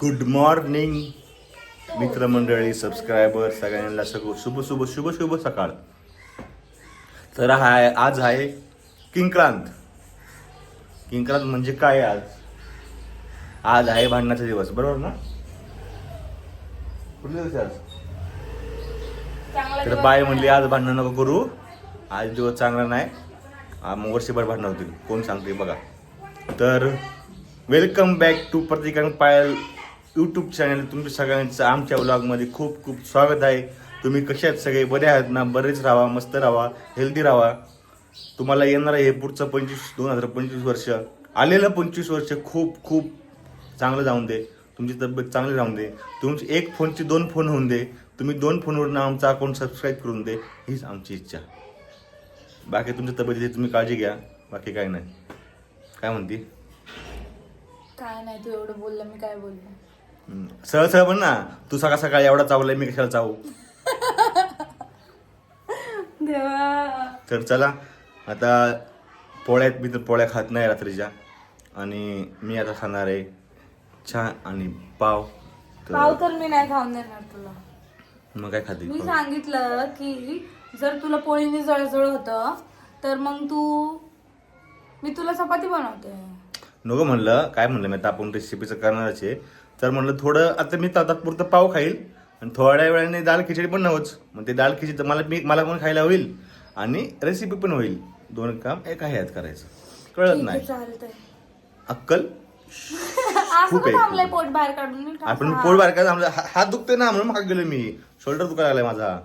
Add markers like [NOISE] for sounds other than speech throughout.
Good morning मित्रमंडळी subscriber सगळ्यांना सगळं शुभ शुभ शुभ शुभ सकाळ. तर हा आहे आज आहे किंक्रांत. किंक्रांत म्हणजे काय आज? आज आहे भांडणाचा दिवस बरोबर ना? कुठले दिवस आहे आज तर बाय म्हणली आज भांडण नको करू. आज दिवस चांगला नाही. वर्षभर भांडणं होतील. कोण सांगते बघा. तर welcome back to Pratikant Payal YouTube channel तुमच्या सगळ्यांचं आमच्या व्लॉगमध्ये खूप खूप स्वागत आहे. तुम्ही कसे आहेत सगळे? बरे आहात ना? बरेच राहा मस्त राहा हेल्दी राहा. तुम्हाला येणार हे पुढचं पंचवीस दोन हजार पंचवीस वर्ष. आलेलं पंचवीस वर्ष खूप खूप चांगलं जाऊन दे. तुमची तब्येत चांगली राहून दे. तुमची एक फोनची दोन फोन होऊन दे. तुम्ही दोन फोनवरून आमचा अकाउंट सबस्क्राईब करून दे. हीच आमची इच्छा. बाकी तुमच्या तब्येतीची तुम्ही काळजी घ्या. बाकी काय नाही. काय म्हणते? काय नाही तू एवढं बोललं मी काय बोललो सरळ सरळ पण ना तू सकाळ सकाळी एवढा चावलाय मी कशाला चावू? देवा. तर चला आता पोळ्यात मी तर पोळ्या खात नाही रात्रीच्या. आणि मी आता खाणार आहे चहा आणि पाव. पाव तर तर मी नाही खाऊन देणार तुला. मग काय खाते? मी सांगितलं की जर तुला पोळीने जळजळ होतं तर मग तू मी तुला चपाती बनवते. नको म्हणलं काय म्हणलं मी? आता आपण रेसिपीचं करणारच आहे. तर म्हणलं थोडं आता मी तात्पुरतं पाव खाईल. आणि थोड्या वेळाने दाल खिचडी पण नव्हच. मग ते दाल खिचडी तर मला मी मला पण खायला होईल. आणि रेसिपी पण होईल. दोन काम एका ह्यात करायचं. कळत नाही. अक्कल? [LAUGHS] खूप आहे, खूप. पोट बाहेर काढून? आपण. पोट हात दुखतोय ना म्हणून माग गेलो मी. शोल्डर दुखायला लागलाय माझा.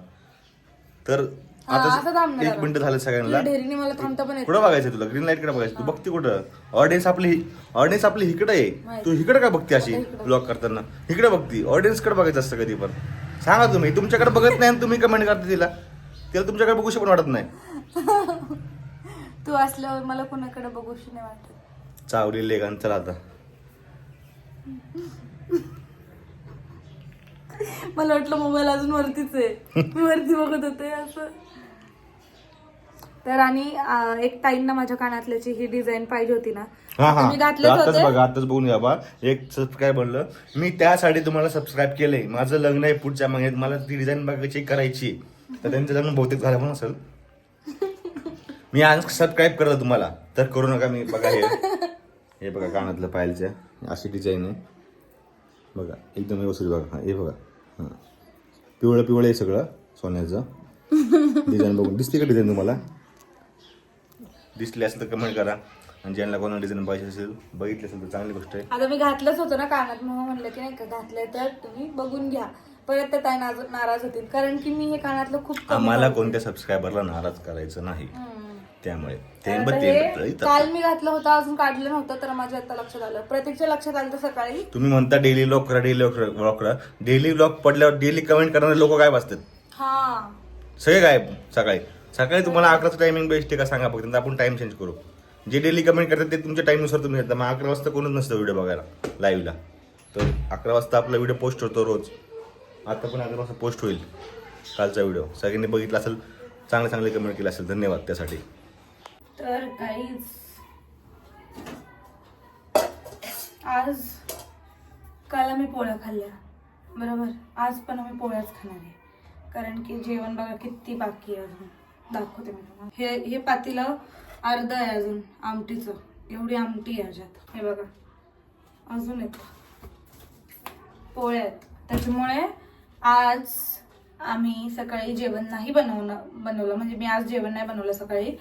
तर आता थांबणार एक. मिनिट झालं सगळ्यांना. मला थांबता पण कुठं बघायचं तुला? ग्रीन लाइटकडे बघायचं. तू बघते कुठं? ऑडियन्स आपली ऑडियन्स आपली इकडे आहे. तू इकडे का बघते अशी. ब्लॉग करताना? इकडे बघती. ऑडियन्सकडे बघायचं असतं कधी पण. सांगा तुम्ही. तुमच्याकडे बघत नाही आणि तुम्ही कमेंट करता तिला. तिला तुमच्याकडे बघूशी पण वाटत नाही. [LAUGHS] तू असल्यावर मला कोणाकडे बघूशी नाही वाटत. चावली लेगान चला आता. [LAUGHS] मला वाटलं मोबाईल अजून वरतीच आहे. मी वरती बघत होते असं. तर आणि एक ताईंना माझ्या कानातल्याची ही डिझाईन पाहिजे होती ना हा हा. घातलेच आताच होते. बघा आताच बघून घ्या बा. एक सबस्क्राईब बनलं मी त्यासाठी तुम्हाला सबस्क्राईब केलंय. माझं लग्न आहे पुढच्या महिन्यात. मला ती डिझाईन बघायची करायची. तर त्यांचं लग्न बहुतेक झालं पण असेल. [LAUGHS] मी आज सबस्क्राईब करलं तुम्हाला. तर करू नका मी बघा हे. हे बघा कानातलं पायलच्या अशी डिझाईन आहे. बघा एकदम व्यवस्थित बघा. हा हे बघा. हां. पिवळं पिवळं आहे सगळं सोन्याचं. [LAUGHS] डिझाईन बघून. दिसते का डिझाईन तुम्हाला? दिसली असेल तर कमेंट करा. आणि ज्यांना कोणाला डिझाईन पाहिजे असेल बघितली असेल तर चांगली गोष्ट आहे. आता मी घातलंच होतं ना कानात म्हणून म्हणलं की नाही का घातलंय तर तुम्ही बघून घ्या. परत त्या ताई नाज- नाराज होतील. कारण की मी हे कानातलं खूप कमी आम्हाला घालते. कोणत्या सबस्क्रायबरला नाराज करायचं नाही. हम्म. त्यामुळे ते तर बघ हे ते इथं. काल मी घातलं होतं अजून काढलं नव्हतं तर माझ्या आता लक्षात आलं. प्रत्येकच्या लक्षात आलं तर सकाळी. तुम्ही म्हणता डेली व्लॉग करा डेली व्लॉग करा डेली व्लॉग पडल्यावर डेली कमेंट करणारे लोक काय बसतात हा. सगळे गायब सकाळी. सकाळी तुम्हाला अकराचं टायमिंग बेस्ट आहे का सांगा फक्त आपण टाइम चेंज करू. जे डेली कमेंट करतात ते तुमच्या टाईमनुसार तुम्ही येतात मग अकरा वाजता कोणच नसतं व्हिडिओ बघायला लाईव्हला तर अकरा वाजता आपला व्हिडिओ पोस्ट होतो रोज. आता पण अकरा वाजता पोस्ट होईल कालचा व्हिडिओ सगळ्यांनी बघितला असेल चांगले चांगले कमेंट केले असेल धन्यवाद त्यासाठी. तर काहीच आज काल आम्ही पोळ्या खाल्ल्या. बरोबर? आज पण आम्ही पोळ्याच खाणार आहे. कारण की जेवण बघा किती बाकी आहे अजून. दाखवते मी तुम्हाला. हे हे पातीलं अर्ध आहे अजून आमटीचं. एवढी आमटी आहे ह्याच्यात हे बघा. अजून एक. पोळ्या आहेत. त्याच्यामुळे आज आम्ही सकाळी जेवण नाही बनवणं बनवलं. म्हणजे मी आज जेवण नाही बनवलं सकाळी.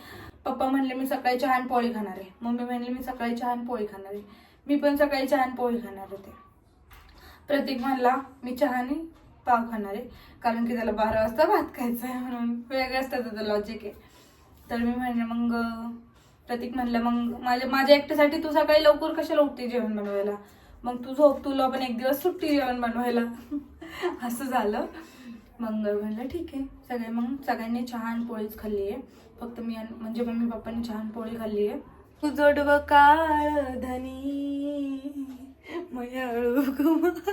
पप्पा म्हणले मी सकाळी चहा आणि पोळी खाणार आहे. मम्मी म्हणले मी सकाळी चहा आणि पोळी खाणार आहे. मी पण सकाळी चहा आणि पोळी खाणार होते. प्रतीक म्हणला मी चहा आणि पाव खाणार आहे. कारण की त्याला बारा वाजता भात खायचा आहे म्हणून वेगळंच त्याचं लॉजिक आहे. तर मी म्हणले मग प्रतीक म्हणलं मग माझ्या माझ्या एकट्यासाठी तू सकाळी लवकर कशाला उठते जेवण बनवायला? मग तू झोप तुला पण एक दिवस सुट्टी जेवण बनवायला. [LAUGHS] असं झालं. मग म्हणलं ठीक आहे. सगळे मग सगळ्यांनी छान पोळीच खाल्ली आहे. फक्त मी आणि- म्हणजे मम्मी पप्पांनी छान पोळी खाल्ली आहे. तुझोडव काळ धनी मयाळू कुमार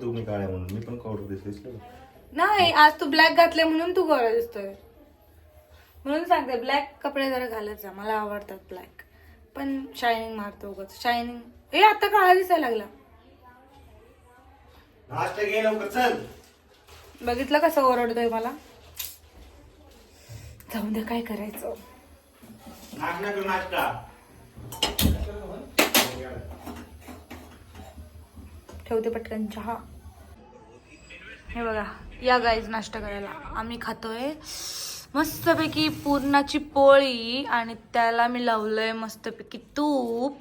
तुम्ही काळ्या म्हणून मी पण कवडू दिसले नाही. आज तू ब्लॅक घातले म्हणून तू गोरा दिसतोय. म्हणून सांगते ब्लॅक कपडे जरा घालत जा मला आवडतात ब्लॅक पण शायनिंग मारतो उगाच. शायनिंग ए आता काळा दिसायला लागला. नाश्ता घे लवकर चल. बघितलं कसं ओरडतोय मला? जाऊन दे काय करायचं? नाश्ता कर नाश्ता ठेवते पटकन चहा. हे बघा या गाईज नाश्ता करायला. आम्ही खातोय मस्तपैकी पूर्णाची पोळी आणि त्याला मी लावलंय मस्तपैकी तूप.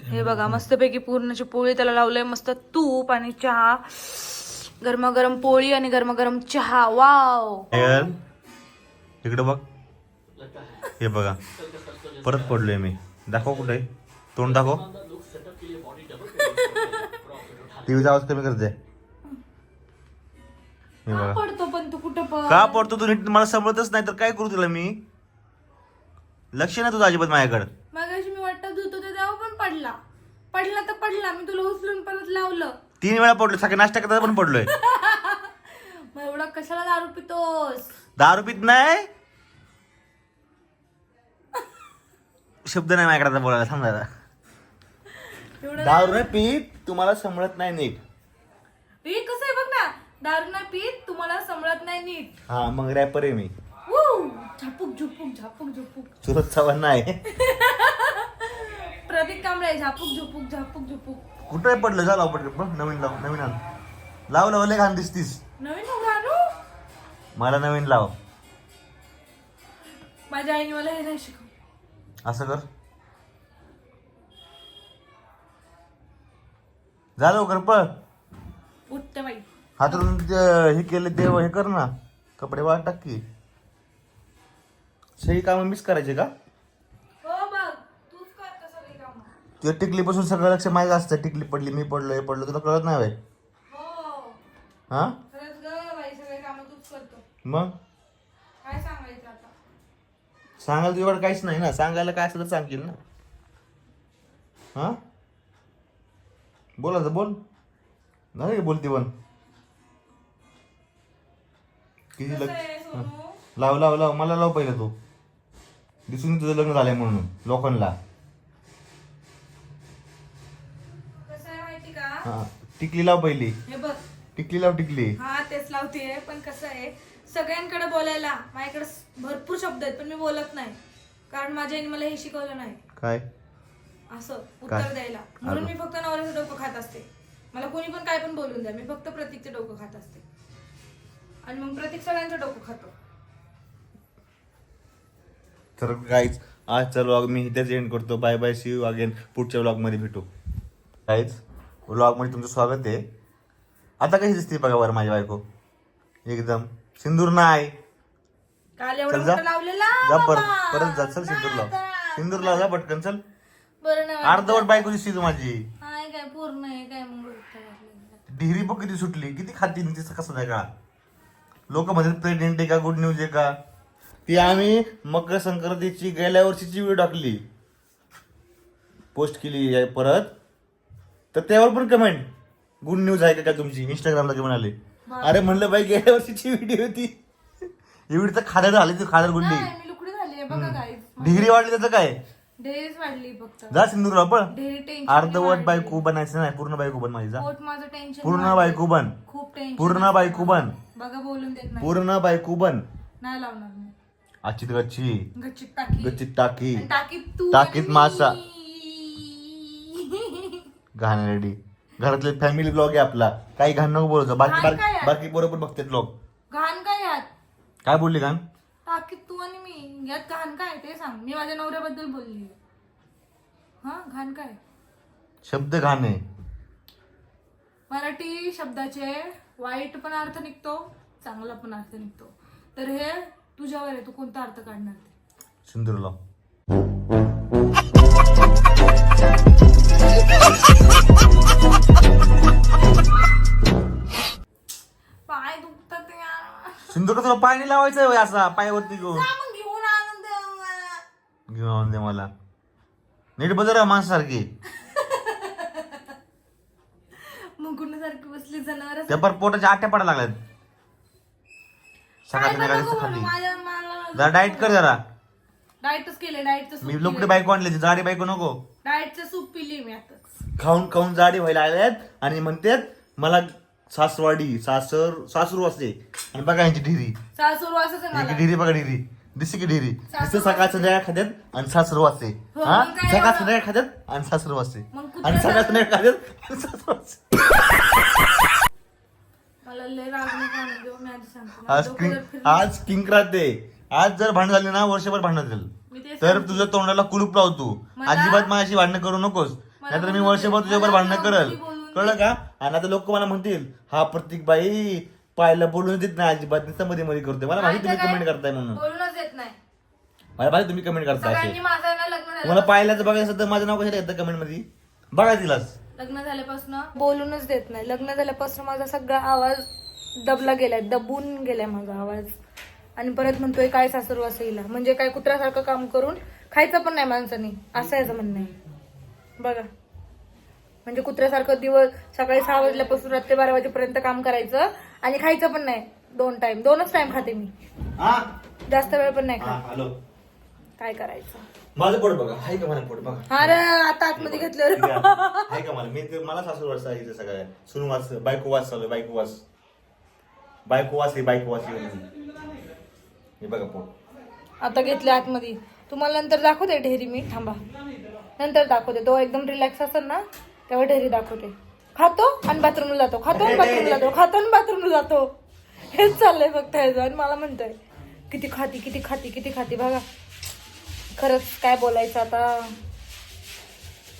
हे बघा मस्तपैकी पूर्णाची पोळी त्याला लावलंय मस्त तूप आणि चहा. गरमागरम पोळी आणि गरमागरम चहा. वाव इकडे बघ. हे बघा परत पडलोय मी. दाखव कुठे? तोंड दाखव. टीव्हीचा आवाज कमी करते. हे का बघा. पडतो पण तू कुठं पण? का पडतो तू नीट? मला समजतच नाही तर काय करू तुला मी? लक्ष नाही तुझं अजिबात माझ्याकडं. मगाशी मी वाटत धुतो तेव्हा पण पडला. पडला तर पडला मी तुला उचलून परत लावलं. तीन वेळा पडलो सकाळी नाश्ता करता पण पडलोय. [LAUGHS] मग एवढा कशाला दारू पितोस? दारू पित नाही? [LAUGHS] शब्द नाही माझ्याकडे आता बोलायला समजायला दारू नाही पीत तुम्हाला समजत नाही नीट. हे कसं आहे बघ ना दारू नाही पीत तुम्हाला समजत नाही नीट. हा मग रॅपर आहे मी. वू! झापूक झुपूक झापूक झुपूक. सुरत चव्हाण नाही. प्रतीक कांबळे झापूक झुपूक झापूक झुपूक. कुठे पडलं? जा लाव पडलं बघ नवीन लाव नवीन आण. लाव लाव लय घाण दिसतीस. नवीन नवरा आणू? मला नवीन लाव. माझ्या आईने मला हे नाही शिकव असं कर. जा लवकर पळ. उठते बाई. हातरून ते- हे केले ते हे कर ना. कपडे वाट टाक की. सही कामं मिस करायचे का? हो बघ तूच कर तसं काही काम. तुझ्या टिकलीपासून सगळं लक्ष माझं असतं. टिकली पडली मी पडलो हे पडलो तुला कळत नाही बाई हो. हा? खरंच ग बाई सगळे काम तूच करतो. मग? काय सांगायचं आता? सांगायला तुझ्याकडे काहीच नाही ना. सांगायला काय असलं तर सांगशील ना. हा? बोलायचं बोल. नाही का बोलते पण? किती सोनू? लाव लाव लाव. मला लाव पहिलं तू. दिसून तुझं लग्न झालंय म्हणून लोकांना हा टिकली लाव पहिली. हे बघ. टिकली लाव टिकली. हा तेच लावते पण कसं आहे सगळ्यांकडे बोलायला माझ्याकडे भरपूर शब्द आहेत पण मी बोलत नाही. कारण माझ्या आईने मला हे शिकवलं नाही. काय? असं उत्तर? द्यायला. म्हणून. मी फक्त नवऱ्याचं डोकं खात असते. मला कोणी पण काय पण बोलून द्या मी फक्त प्रतीकचं डोकं खात असते. आणि मग प्रतीक सगळ्यांचं डोकं खातो. तर गाईज आजचा व्लॉग मी इथेच एंड करतो. Bye bye see you again पुढच्या व्लॉगमध्ये भेटू. गाईज व्लॉगमध्ये तुमचं स्वागत आहे. आता कशी दिसते बघा बरं माझी बायको? एकदम सिंदूर नाही. काल एवढं चल जा. मोठं लावलेला जा बाबा. परत परत जा चल सिंदूर लाव आता. सिंदूर लाव जा पटकन चल. बरं अर्धवट बायको दिसते तू माझी. हाय काय पूर्ण आहे काय मग डोकं घातलेलं. डिहरी बघ किती सुटली किती खाती तिचं कसं नाही का? लोक म्हणतात प्रेग्नेंट आहे का? गुड न्यूज आहे का? ती आम्ही मकर संक्रांतीची गेल्या वर्षीची व्हिडिओ टाकली. पोस्ट केली आहे परत. तर त्यावर पण कमेंट गुड न्यूज आहे का काय तुमची? इंस्टाग्रामला कमेंट आले अरे म्हणलं बाई गेल्या वर्षीची व्हिडिओ होती. एवढी तर खाद्यात झाली ती खाद्यात गुंडी. नाही, मी लुकडी झाली बघा काय डिग्री वाढली त्याचं काय? ढेरीच वाढली फक्त. जा ढेरी टेन्शन अर्धवट बायको बनायचं नाही पूर्ण बायको बन माझी जा. पोट माझं टेन्शन पूर्ण बायको बन. खूप टेन्शन पूर्ण बायको बन. बघा बोलून देत नाही. पूर्ण बायको बन. नाही लावणार मी. आचित गच्ची. गच्चीत टाकी. गच्चीत टाकी. आणि टाकीत तू टाकीत आणि मासा. मी. घाणेरडी घरातले फॅमिली ब्लॉग आहे आपला. काही घाण नको बोलतो बाकी घाण बाकी आहे? पण बघतात ब्लॉग घाण काय यात काय बोलली घाण? यात घाण काय ते सांग. मी माझ्या नवऱ्याबद्दल बोलली हा घाण काय? शब्द घाण आहे. मराठी शब्दाचे वाईट पण अर्थ निघतो चांगला पण अर्थ निघतो. तर हे तुझ्यावर आहे. तू कोणता अर्थ काढणार ते? सिंदूरला पाय दुखतात यार. सिंदूर तुला पाणी लावायचं असा पायावरती घेऊन जा मग घेऊन आणून दे मला. घेऊन दे मला. नीट बदल माणसासारखी. मुकुंडासारखी बसली जनावर. त्या पर पोटाच्या आट्या पडायला लागल्यात. सकाळ संध्याकाळी खाल्ली जरा डाएट कर जरा. डाएटच केले डाएटचं मी लोकडे. बायको आणली जाडी बायको नको. डाएटचं सूप पिली मी आता खाऊन खाऊन जाडी व्हायला आल्यात आणि म्हणतात मला सासवाडी सासर सासरू असते आणि बघा यांची ढिरी. सासूर मला. ढिरी बघा ढिरी. दिसते की सासरू दिसते सकाळ संध्याकाळ खात्यात आणि सासरू वाजते हो, हा? मग काय सकाळ एवढं? संध्याकाळ खात्यात आणि सासरू वाजते मग कुठं आणि सकाळ? संध्याकाळ खात्यात आणि सासरू वाजते मला लय राग नाही खाणं देऊ मी आधी सांगते. मला आज डोकं किंग फिरलं- आज किंग राहते आज जर भांडण झाली ना वर्षभर भांडण मी झालं तर सांगते. तुझ्या तोंडाला कुलूप लावतो. मला- अजिबात माझ्याशी भांडणं करू नकोस. मला नाहीतर मी बोलू? वर्षभर. तुझ्यावर मला भांडणं करल. बोलू दे, बोलू? दे. कळलं का? आणि आता लोक मला म्हणतील हा प्रतीक बाई पाहायला बोलून देत नाही अजिबात. नुसतं मध्ये मध्ये करते मला माहिती तुम्ही कमेंट? करताय म्हणून. नाही मला माहिती तुम्ही कमेंट असे. माझं ना लग्न मला पाहिल्याचं बघायचं असेल तर माझं नाव कशाला येतं कमेंटमध्ये? बघा तिलाच. लग्न झाल्यापासून? बोलूनच देत नाही. लग्न झाल्यापासून माझा सगळा आवाज दबला गेलाय दबून गेलाय माझा आवाज. आणि परत म्हणतोय काय सासरू असेल? म्हणजे काय कुत्र्यासारखं काम करून खायचं पण नाही माणसाने. असं याचं म्हणणं आहे. बघा. म्हणजे कुत्र्यासारखं दिवस सकाळी सहा वाजल्यापासून रात्री बारा वाजेपर्यंत काम करायचं आणि खायचं पण नाही. दोन टाइम दोनच टाइम खाते मी. हा? जास्त वेळ पण नाही खात. हॅलो काय करायचं? माझं पोट बघा. हाय का मला पोट? बघा. अरे आता आतमध्ये घेतलं. हाय का मला? मी ते- मला सासू वाजता इथे सगळं सुनू वाच बायको वाच चालू बायको वाच बायको वाच हे बायको वाच हे हे बघा पोट. आता घेतले आतमध्ये. तुम्हाला नंतर दाखवते ढेरी मी. थांबा. नंतर दाखवते. तो एकदम रिलॅक्स असेल ना तेव्हा ढेरी दाखवते. खातो आणि बाथरूमला जातो. खातो आणि बाथरूमला जातो. खातो आणि बाथरूमला जातो. हेच चाललंय फक्त ह्याचं आणि मला म्हणतोय किती खाती किती खाती किती खाती. बघा. खरंच काय बोलायचं आता?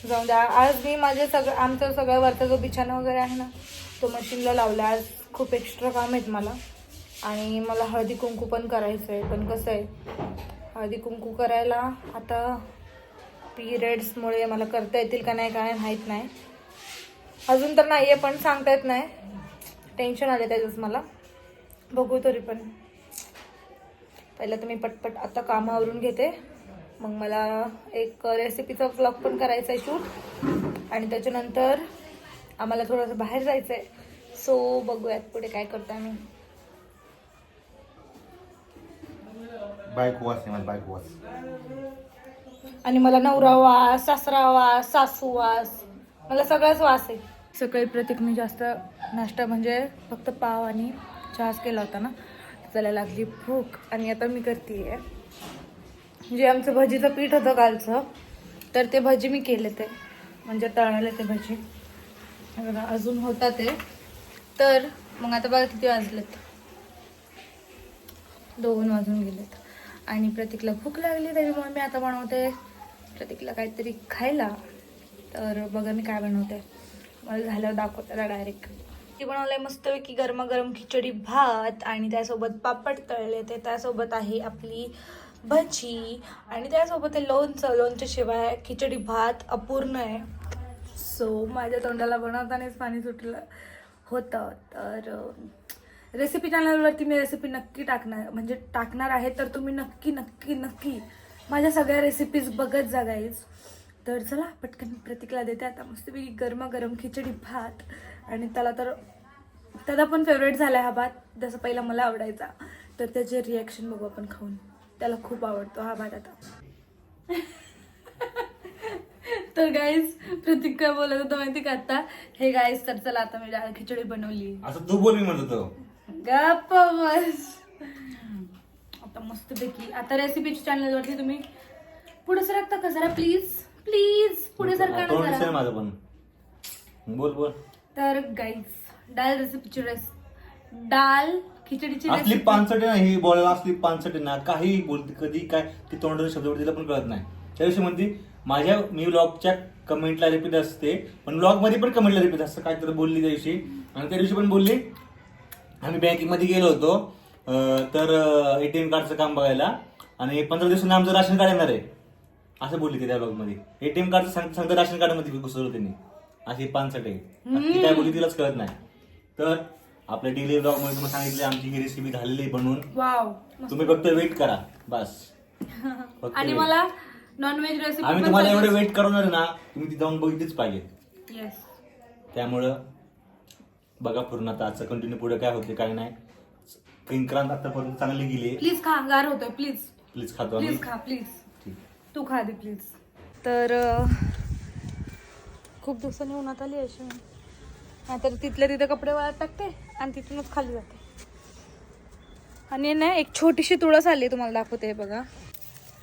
जाऊन द्या. आज मी माझे सगळं आमचा सगळ्या वरचा जो बिछाना वगैरे आहे ना तो मशीनला लावला. आज खूप एक्स्ट्रा काम आहेत मला. आणि मला हळदी कुंकू पण करायचं आहे. पण कसं आहे हळदी कुंकू करायला आता पिरियड्समुळे मला करता येतील का नाही काय माहीत नाही. अजून तर नाही आहे पण सांगता येत नाही. टेन्शन आले त्याचंच मला. बघू तरी पण. पहिलं तर मी पटपट आता कामावरून घेते. मग मला एक रेसिपीचा ब्लॉग पण करायचा आहे शूट आणि त्याच्यानंतर आम्हाला थोडंसं बाहेर जायचं आहे सो बघूयात पुढे काय करतो आम्ही. बायको वाच मला बायको वाच. आणि मला नवरा वास सासरा वास सासू वास मला सगळाच वास आहे. सकाळी प्रत्येक मी जास्त नाश्ता म्हणजे फक्त पाव आणि चहाच केला होता ना. त्याला लागली भूक आणि आता मी करते जे आमचं भजीचं पीठ होतं कालचं तर ते भजी मी केले ते. म्हणजे तळले ते भजी. बघा अजून होता ते. तर मग आता बघा किती वाजलेत. दोन वाजून गेलेत. आणि प्रतीकला भूक लागली त्याच्यामुळे मी आता बनवते. प्रतीकला काहीतरी खायला. तर बघा मी काय बनवते. मला झाल्यावर दाखवते डायरेक्ट ती बनवलंय मस्तपैकी गरमागरम खिचडी भात आणि त्यासोबत पापड तळले ते. त्यासोबत आहे आपली भजी आणि त्यासोबत आहे लोणचं लोणच्याशिवाय खिचडी भात अपूर्ण आहे. सो माझ्या तोंडाला बनवतानाच पाणी सुटलं. होतं. तर रेसिपी चॅनलवरती मी रेसिपी नक्की टाकणार म्हणजे टाकणार आहे तर तुम्ही नक्की नक्की नक्की माझ्या सगळ्या रेसिपीज बघत जा गाईज तर चला पटकन प्रतिकला देते. आता मस्तपैकी गरमागरम खिचडी भात आणि त्याला तर त्याचा पण फेवरेट झाला हा भात जसं पहिला मला आवडायचा. तर त्याचे रिॲक्शन बघू आपण खाऊन. त्याला खूप आवडतो हा भात आता. [LAUGHS] तर गाईज प्रतीक काय बोलत होतं माहिती का आता? हे गाईज तर चला आता मी डाळ खिचडी बनवली. असं तू बोल मी म्हणत होतो. गप्प बस. आता मस्तपैकी आता रेसिपीच्या चॅनलवरती तुम्ही पुढे सरकता का जरा? प्लीज प्लीज पुढे सरका माझं पण. बोल बोल. तर गाईज डाळ रेसिपीची रेस डाळ खिचडीची असली रेसिपी पानसट आहे ना ही बोलायला असली पानसट ना काही बोलते कधी काय ती तोंडावर शब्द तिला पण कळत नाही. त्या दिवशी म्हणते माझ्या मी व्लॉगच्या कमेंटला रिपीट असते पण व्लॉगमध्ये पण कमेंटला रिपीट असतं काहीतरी बोलली त्या दिवशी आणि त्या दिवशी पण बोलली. आम्ही बँकेमध्ये गेलो होतो अं, तर एटीएम कार्डचं काम बघायला आणि पंधरा दिवसांनी आमचं राशन कार्ड येणार आहे. असं बोलली ती त्या ब्लॉगमध्ये. एटीएम कार्ड सांग सांगतं राशन कार्डमध्ये घुसवलं त्यांनी अशी पानसट ती काय बोलली तिलाच कळत नाही. तर आपल्या डेली ब्लॉगमध्ये तुम्हाला सांगितले आमची ही रेसिपी झालेली बनवून. वाव. तुम्ही फक्त वेट करा बस. फक्त आणि wait. मला नॉनव्हेज रेसिपी आम्ही तुम्हाला एवढे वेट करवणार ना तुम्ही ती जाऊन बघितलीच पाहिजे. येस त्यामुळं बघा पूर्ण आता आजचं कंटिन्यू पुढे काय होते काय नाही. किंक्रांत आतापर्यंत चांगली गेली. प्लीज खा गार होतोय प्लीज प्लीज खातो आम्ही. प्लीज खा प्लीज तू खा दे प्लीज तर अं, खूप दिवसांनी उन्हात आली अशी नाहीतर तिथल्या तिथे कपडे वाळत टाकते आणि तिथूनच खाली जाते. आणि ना एक छोटीशी तुळस आली तुम्हाला दाखवते हे बघा.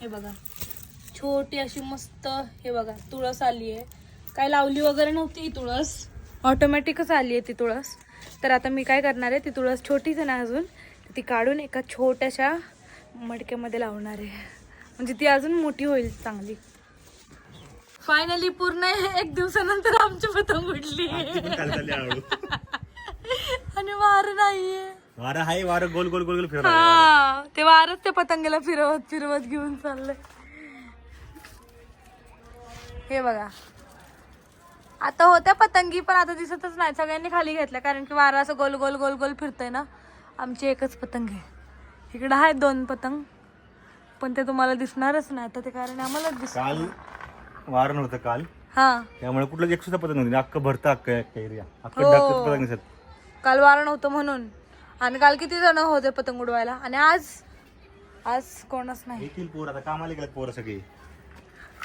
हे बघा. छोटी अशी मस्त हे बघा तुळस आली आहे. काय लावली वगैरे नव्हती ही तुळस. ऑटोमॅटिकच आली आहे ती तुळस. तर आता मी काय करणार आहे ती तुळस छोटीच आहे ना अजून ती काढून एका छोट्याशा मडक्यामध्ये लावणार आहे. म्हणजे ती अजून मोठी होईल चांगली. फायनली पूर्ण एक दिवसानंतर आमची पतंग उडली. आणि वार नाहीये. वारं आहे वारं गोल गोल गोल गोल फिरत हा ते वारच ते पतंगीला फिरवत फिरवत घेऊन चाललंय. हे बघा. आता होत्या पतंगी पण आता दिसतच नाही. सगळ्यांनी खाली घेतल्या कारण की वारा असं गोल गोल गोल गोल फिरतंय ना. आमची एकच पतंग आहे. इकडं आहेत दोन पतंग पण ते तुम्हाला दिसणारच नाही. तर ते कारण आम्हाला दिस काल वारं नव्हतं काल. हा. त्यामुळे कुठलं एक सुद्धा पतंग नव्हती अख्खं भरतं अख्खं अख्खं एरिया अख्खं हो. पतंग दिसत. काल वारं नव्हतं म्हणून. आणि काल किती जण होते पतंग उडवायला? आणि आज? आज कोणच नाही. येतील पोर. आता कामाला गेल्यात पोरं सगळी.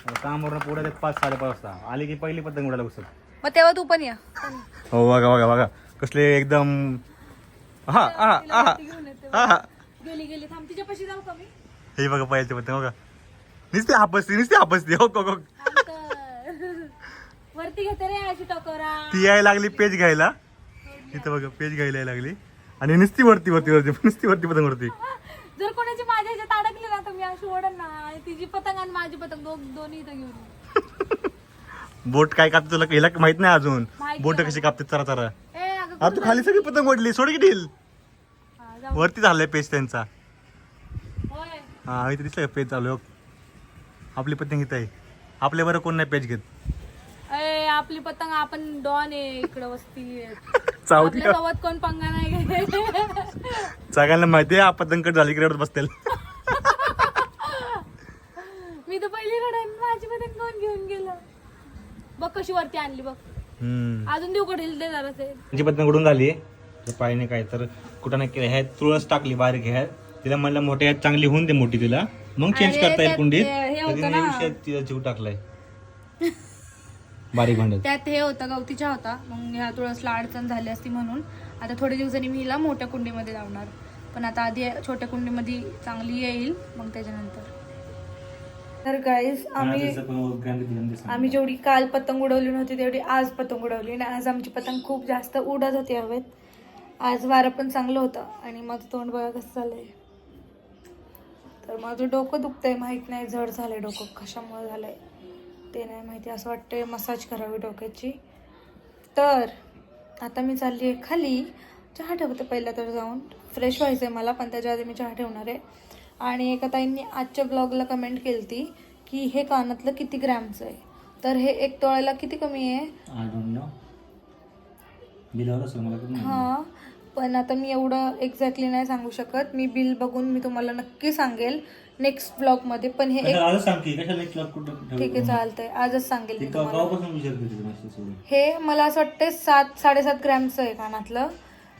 आता कामावरून पोरं येतात पाच साडेपाच वाजता. आली की पहिली पतंग उडायला बसत मग तेव्हा तू पण या. हो बघा बघा बघा कसले एकदम हा हा हा हा गेली गेली. थांब तिच्या पशी जाऊ का मी? हे बघा पाहिजे पतंग बघा. नुसते हापसते नुसते हापसते हो हो, हो. वरती घेते रे अशी टकोरा. ती यायला लागली पेज घ्यायला. इथं बघा पेज घ्यायला यायला लागली. आणि नुसती वरती वरती वरती नुसती वरती पतंग वरती. जर कोणाची माझ्या ह्याच्यात अडकली ना तर मी अशी ओढन ना. आणि तिची पतंग आणि माझी पतंग दोघ दोन्ही इथं घेऊन येईन. बोट काय कापते तुला? हिला माहीत नाही अजून. माहीत बोट. कशी कापते? चरा चरा ए अगं तू खाली सगळी पतंग ओढली. सोड की ढील. हा, जाऊ. वरती झालंय पेज त्यांचा. होय. हा इथे दिसलं पेज चालू? आहे. आपली पतंग इथं आहे. आपल्या बरं कोण नाही पेज घेत. आपली पतंग आपण डॉन आहे इकडं वस्ती. चावती [LAUGHS] आपल्या का सोबत कोण पंगा नाही घेत. [LAUGHS] सगळ्यांना माहिती आहे पतंग कट झाली की रडत बसतील. [LAUGHS] मी तर पहिली कडे माझी पतंग कोण घेऊन गेलं? बघ कशी वरती आणली बघ. हम्म. अजून देऊ कडील दे जरा ते जी पतंग उडून झाली तर पायने काय तर कुठं नाही केलं ह्यात तुळस टाकली बारीक ह्यात. तिला म्हणलं मोठ्या ह्यात चांगली होऊन दे मोठी तिला. मग चेंज अरे, करता येईल त्यात कुंडीत? हे होतं ना. विषयात जीव टाकलाय. बारीक भांड्यात त्यात हे होतं गवतीच्या होता. मग ह्या तुळसला अडचण झाली असती म्हणून. आता थोड्या दिवसांनी मी हिला मोठ्या कुंडीमध्ये लावणार. पण आता आधी छोट्या कुंडीमध्ये चांगली येईल मग त्याच्यानंतर. तर गाईज आम्ही आम्ही जेवढी काल पतंग उडवली नव्हती तेवढी आज पतंग उडवली. आणि आज आमची पतंग खूप जास्त उडत होती हवेत. आज वारं पण चांगलं होतं. आणि माझं तोंड बघा कसं झालंय तर माझं डोकं दुखतंय माहीत नाही जड झालंय डोकं कशामुळे झालंय ते नाही माहिती असं वाटतंय मसाज करावी डोक्याची. तर आता मी चालली आहे खाली. चहा ठेवते पहिला तर जाऊन. फ्रेश व्हायचं आहे मला पण त्याच्या आधी मी चहा ठेवणार आहे. आणि एका ताईंनी आजच्या ब्लॉगला कमेंट केली ती की हे कानातलं किती ग्रॅमचं आहे? तर हे एक तोळ्याला किती कमी आहे? हां. पण आता मी एवढं एक्झॅक्टली नाही सांगू शकत. मी बिल बघून मी तुम्हाला नक्की सांगेल नेक्स्ट ब्लॉगमध्ये पण हे एक ठीक आहे चालतंय. आजच सांगेल मी तुम्हाला. हे मला असं वाटतं सात साडेसात ग्रॅमचं आहे कानातलं.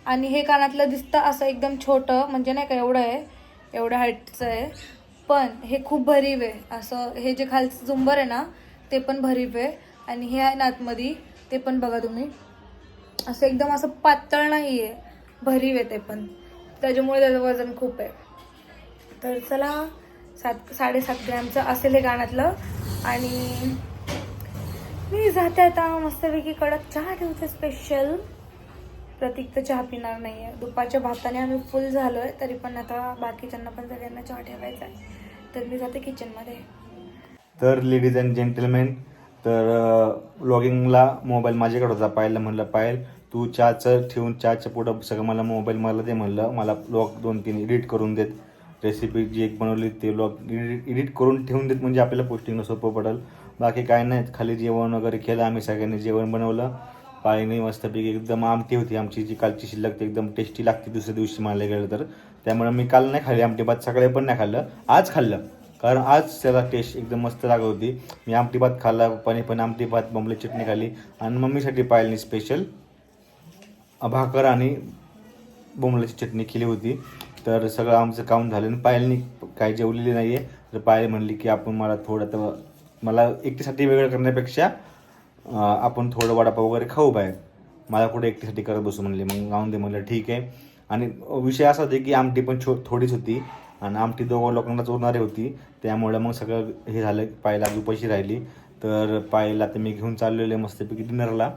आणि हे कानातलं दिसतं असं एकदम छोटं म्हणजे नाही का एवढं आहे एवढ्या हाईटचं आहे. पण हे खूप भरीव आहे. असं हे जे खालचं झुंबर आहे ना ते पण भरीव आहे. आणि हे आहे ना आतमध्ये ते पण बघा तुम्ही. असं एकदम असं पातळ नाही आहे भरीव आहे ते पण. त्याच्यामुळे त्याचं वजन खूप आहे. तर चला सात साडेसात ग्रॅमचं असेल हे गाण्यातलं. आणि मी जाते आता मस्तपैकी कडक चहा ठेवते स्पेशल प्रतीक तर चहा पिणार नाही आहे दुपारच्या भाताने आम्ही फुल झालो आहे तरी पण आता बाकीच्यांना पण सगळ्यांना चहा ठेवायचा आहे. तर मी जाते किचनमध्ये तर लेडीज अँड जेंटलमेन तर लॉगिंगला मोबाईल माझ्याकडे होता पाहिलं म्हणलं पाहिलं तू चहाचं ठेवून चहाच्या पुढं सगळं मला मोबाईल मला दे म्हणलं. मला ब्लॉग दोन तीन एडिट करून देत. रेसिपी जी एक बनवली ते ब्लॉग एडिट करून ठेवून देत म्हणजे आपल्याला पोस्टिंगला सोपं पडेल. बाकी काय नाही खाली जेवण वगैरे केलं आम्ही सगळ्यांनी जेवण बनवलं. पाणी मस्तपैकी एकदम आमटी होती आमची. जी कालची शिल्लक ती एकदम टेस्टी लागते दुसऱ्या दिवशी मला गेलं तर. त्यामुळे मी काल नाही खाल्ली आमटी भात सकाळी पण नाही खाल्लं. आज खाल्लं. कारण आज त्याला टेस्ट एकदम मस्त लागत होती. मी आमटी भात खाल्ला पाणी पण आमटी भात बॉम्बले चटणी खाल्ली. आणि मम्मीसाठी पाहिली स्पेशल भाकर आणि बोंबलाची चटणी केली होती. तर सगळं आमचं काम झालं आणि पायलनी काही जेवलेली नाही आहे तर पायल म्हणली की आपण मला थोडं तर मला एकटीसाठी वेगळं करण्यापेक्षा आपण थोडं वडापाव वगैरे खाऊ बाहेर. मला कुठे एकटीसाठी करत बसू म्हणले. मग राहून दे म्हणलं ठीक आहे. आणि विषय असा होता की आमटी पण छो थोडीच होती. आणि आमटी दोघं लोकांनाच चोरणारी होती. त्यामुळे मग सगळं हे झालं. पायला दुपाशी उपाशी राहिली. तर पायला तर मी घेऊन चाललेलो आहे मस्तपैकी डिनरला.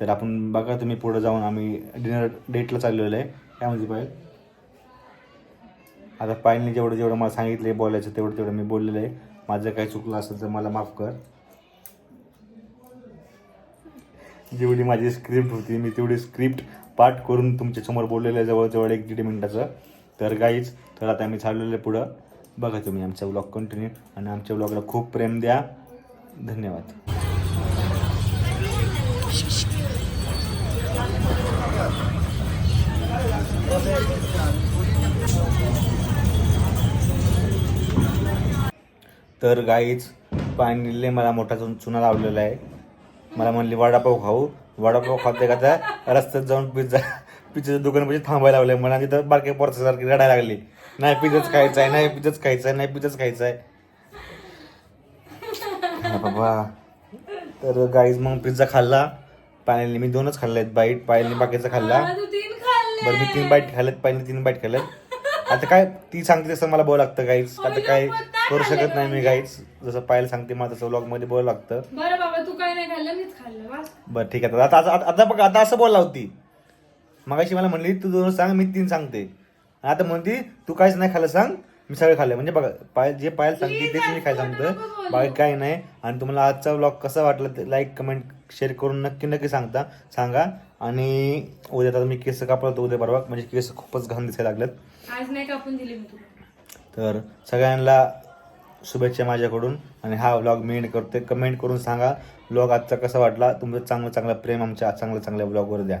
तर आपण बघा तुम्ही पुढं जाऊन आम्ही डिनर डेटला चाललेलो आहे. काय म्हणजे पाहिजे आता पायलने जेवढं जेवढं मला सांगितलं आहे बोलायचं तेवढं तेवढं मी बोललेलं आहे. माझं काही चुकलं असेल तर मला माफ कर. जेवढी माझी स्क्रिप्ट होती मी तेवढी स्क्रिप्ट पाठ करून तुमच्यासमोर बोललेलं आहे जवळजवळ एक दीड मिनिटाचं. तर काहीच तर आता आम्ही चाललेलं आहे पुढं. बघा तुम्ही आमचा ब्लॉग कंटिन्यू आणि आमच्या ब्लॉगला खूप प्रेम द्या. धन्यवाद. तर गाईच पाणीले मला मोठा चुना लावलेला आहे. मला म्हणली वडापाव खाऊ. वडापाव खाते का त्या रस्त्यात जाऊन पिझ्झा पिझ्झाच्या दुकानापाशी थांबायला लावले मला तिथं बारके पोरसासारखी रडायला लागली. नाही पिझ्झाच खायचा आहे नाही पिझ्झाच खायचा आहे नाही पिझ्झाच खायचा आहे बाबा. तर गाईज मग पिझ्झा खाल्ला. पाण्याने मी दोनच खाल्ले आहेत बाईट पायलने बाकीचा खाल्ला. बरं मी तीन बाईट खाल्लेत पायलने तीन बाईट खाल्लेत. आता काय ती सांगते तसं मला बोलावं लागतं गाईज आता काय करू शकत नाही मी गाईज जसं पायल सांगते मला तसं व्लॉगमध्ये बोलावं लागतं. बरं बाबा तू काय नाही खाल्लं मीच खाल्लं बस. बरं ठीक आहे. आता आता आता बघ आता असं बोलला होती मगाशी मला म्हणली तू दोन सांग मी तीन सांगते. आता म्हणती तू काहीच नाही खाल्लं सांग. मी सगळं खाल्लं. म्हणजे बघा पायल जे पायल सांगते तेच मी काय सांगतं. बाकी काही नाही. आणि तुम्हाला आजचा व्लॉग कसा वाटला ते लाईक कमेंट शेअर करून नक्की नक्की सांगता सांगा. आणि उद्या आता मी केस कापला होतो उद्या परवा. म्हणजे केस खूपच घाण दिसायला लागलेत. आज नाही कापून दिली मी तुला. तर सगळ्यांना शुभेच्छा माझ्याकडून. आणि हा व्लॉग मी एंड करते कमेंट करून सांगा व्लॉग आजचा कसा वाटला? तुमचं चांगलं चांगलं प्रेम आमच्या चांगल्या चांगल्या व्लॉगवर द्या.